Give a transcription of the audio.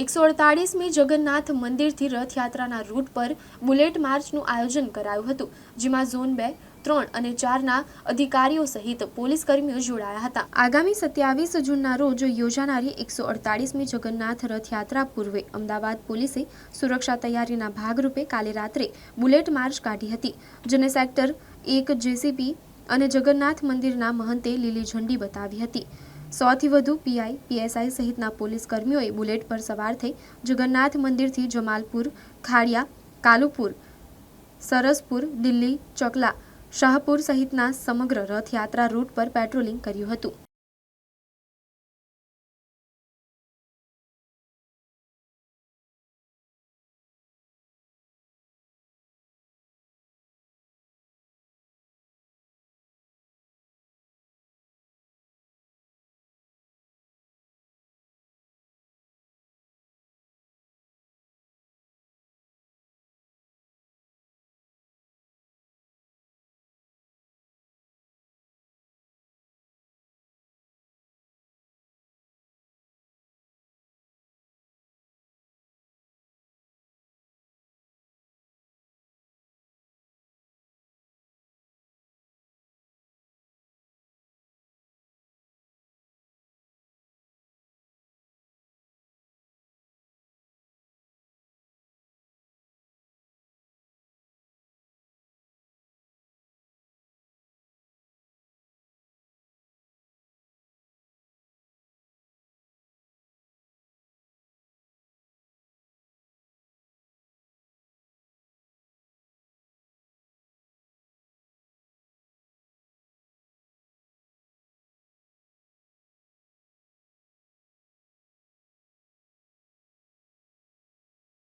એકસો અડતાળીસમી જગન્નાથ મંદિરથી રથયાત્રાના રૂટ પર બુલેટ માર્ચનું આયોજન કરાયું હતું, જેમાં ઝોન બે, ત્રણ અને ચારના અધિકારીઓ સહિત પોલીસ કર્મીઓ જોડાયા હતા. આગામી સત્યાવીસ જૂનના રોજ યોજાનારી એકસો અડતાળીસમી જગન્નાથ રથયાત્રા પૂર્વે અમદાવાદ પોલીસે સુરક્ષા તૈયારીના ભાગરૂપે કાલે રાત્રે બુલેટ માર્ચ કાઢી હતી. જેને સેક્ટર એક જેસીપી અને જગન્નાથ મંદિરના મહંતે લીલી ઝંડી બતાવી હતી. સોથી વધુ પીઆઈ પીએસઆઈ સહિતના પોલીસ કર્મીઓએ બુલેટ પર સવાર થઈ જગન્નાથ મંદિરથી જમાલપુર, ખાડિયા, કાલુપુર, સરસપુર, દિલ્હી, ચોકલા, શાહપુર સહિતના સમગ્ર રથયાત્રા રૂટ પર પેટ્રોલિંગ કર્યું હતું.